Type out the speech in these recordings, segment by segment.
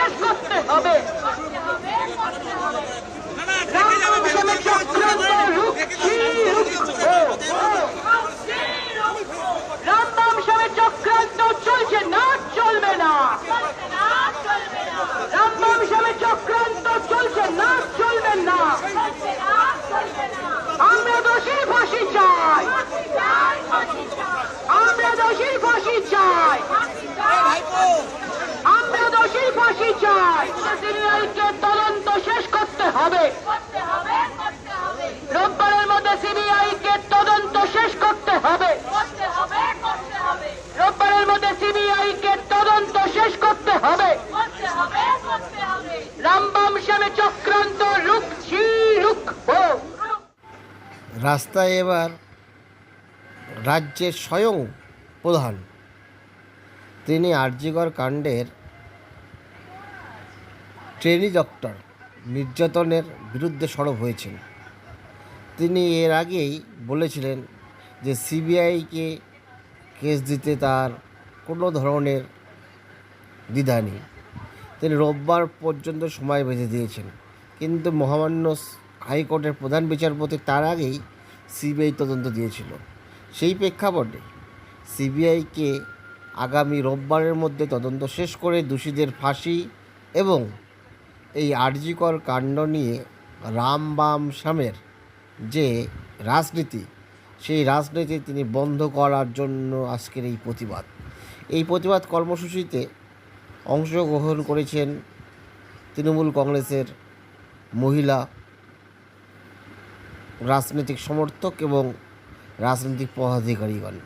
তদন্ত শেষ করতে হবে রামবাম সামে চক্রান্ত রুখছি রুখবো। রামবাম সামে চক্রান্ত চলছে না চলবে না রামবাম সামে চক্রান্ত চলছে না চলবে না আমরা দোষী ফাঁসি চাই আমরা দোষী ফাঁসি চাই আমরা চাই। সিবিআইকে তদন্ত শেষ করতে হবে। রোববারের মধ্যে সিবিআইকে তদন্ত শেষ করতে হবে। রোববারের মধ্যে সিবিআইকে তদন্ত শেষ করতে হবে। রামবাম চক্রান্ত রাস্তায় এবার রাজ্যের স্বয়ং প্রধান, তিনি আরজিগর কাণ্ডের ট্রেনি ডক্টর নির্যাতনের বিরুদ্ধে সরব হয়েছেন। তিনি এর আগেই বলেছিলেন যে সিবিআইকে কেস দিতে তার কোনো ধরনের দ্বিধা নেই। তিনি রোববার পর্যন্ত সময় বেঁধে দিয়েছেন। কিন্তু মহামান্য হাইকোর্টের প্রধান বিচারপতি তার আগেই সিবিআই তদন্ত দিয়েছিল। সেই প্রেক্ষাপটে সিবিআইকে আগামী রোববারের মধ্যে তদন্ত শেষ করে দোষীদের ফাঁসি এবং এই আরজিকর কাণ্ড নিয়ে রাম বাম শ্যামের যে রাজনীতি, সেই রাজনীতি তিনি বন্ধ করার জন্য আজকের এই প্রতিবাদ। এই প্রতিবাদ কর্মসূচিতে অংশগ্রহণ করেছেন তৃণমূল কংগ্রেসের মহিলা রাজনৈতিক সমর্থক এবং রাজনৈতিক পদাধিকারীগণ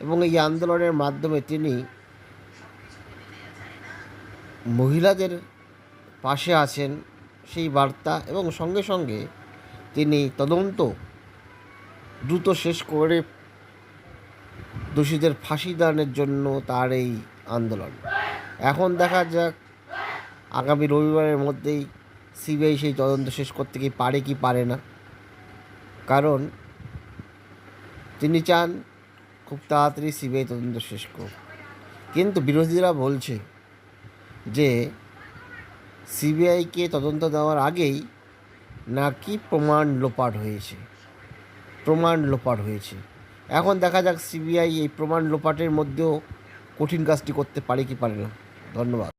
এবং এই আন্দোলনের মাধ্যমে তিনি মহিলাদের পাশে আছেন সেই বার্তা এবং সঙ্গে সঙ্গে তিনি তদন্ত দ্রুত শেষ করে দোষীদের ফাঁসি দানের জন্য তার এই আন্দোলন। এখন দেখা যাক আগামী রবিবারের মধ্যেই সিবিআই সেই তদন্ত শেষ করতে কি পারে কি পারে না। কারণ তিনি চান খুব তাড়াতাড়ি সিবিআই তদন্ত শেষ করুক। কিন্তু বিরোধীরা বলছে যে সিবিআইকে তদন্ত দেওয়ার আগেই নাকি প্রমাণ লোপাট হয়েছে। প্রমাণ লোপাট হয়েছে। এখন দেখা যাক সিবিআই এই প্রমাণ লোপাটের মধ্যেও কঠিন কাজটি করতে পারে কি পারে না। ধন্যবাদ।